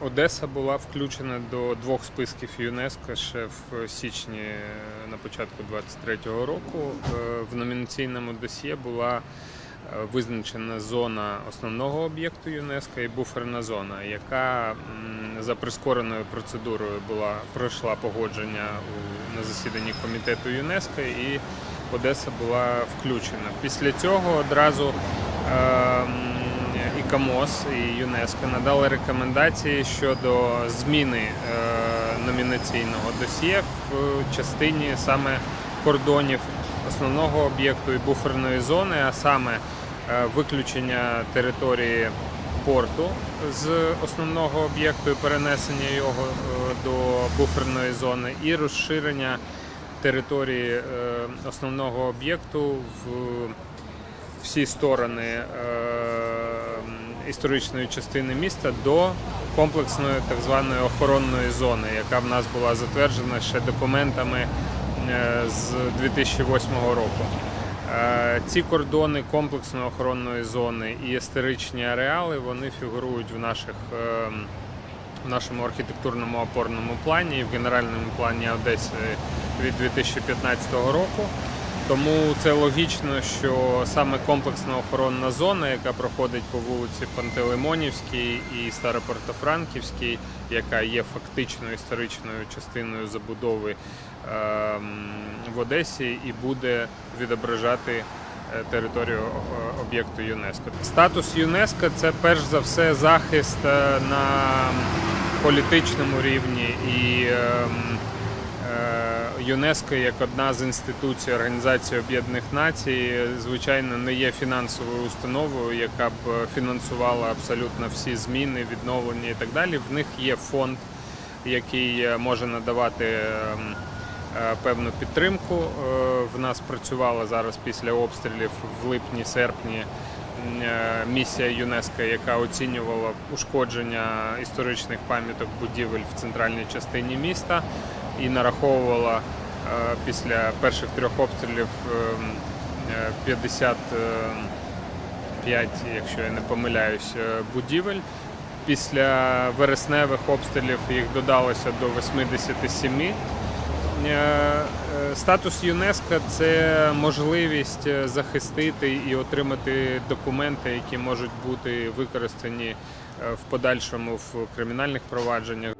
Одеса була включена до двох списків ЮНЕСКО ще в січні е, на початку 23-го року. Е, В номінаційному досьє була е, визначена зона основного об'єкту ЮНЕСКО і буферна зона, яка за прискореною процедурою була пройшла погодження на засіданні комітету ЮНЕСКО і Одеса була включена. Після цього одразу ем, і КАМОС, і ЮНЕСКО надали рекомендації щодо зміни е, номінаційного досьє в частині саме кордонів основного об'єкту і буферної зони, а саме е, виключення території порту з основного об'єкту і перенесення його е, до буферної зони, і розширення території основного об'єкту в всі сторони історичної частини міста до комплексної так званої охоронної зони, яка в нас була затверджена ще документами е, з 2008 року. Е, Ці кордони комплексної охоронної зони і історичні ареали вони фігурують в наших е, в нашому архітектурному опорному плані і в генеральному плані Одеси від 2015 року. Тому це логічно, що саме комплексна охоронна зона, яка проходить по вулиці Пантелеймонівській і Старопортофранківській, яка є фактично історичною частиною забудови ем, в Одесі, і буде відображати е, територію е, об'єкту ЮНЕСКО. Статус ЮНЕСКО це перш за все захист е, на політичному рівні і ем, ЮНЕСКО як одна з інституцій Організації Об'єднаних Націй, звичайно, не є фінансовою установою, яка б фінансувала абсолютно всі зміни, відновлення і так далі. В них є фонд, який е, може надавати ем, е, певну підтримку. Е, В нас працювала зараз після обстрілів в липні-серпні е, місія ЮНЕСКО, яка оцінювала ушкодження історичних пам'яток будівель в центральній частині міста і нараховувала е, після перших трьох обстрілів ем, е, 55, якщо я не помиляюсь, е, будівель. Після вересневих обстрілів їх додалося до 87. Е, е, Статус ЮНЕСКО це можливість е, захистити і отримати документи, які можуть бути використані е, в подальшому в кримінальних провадженнях.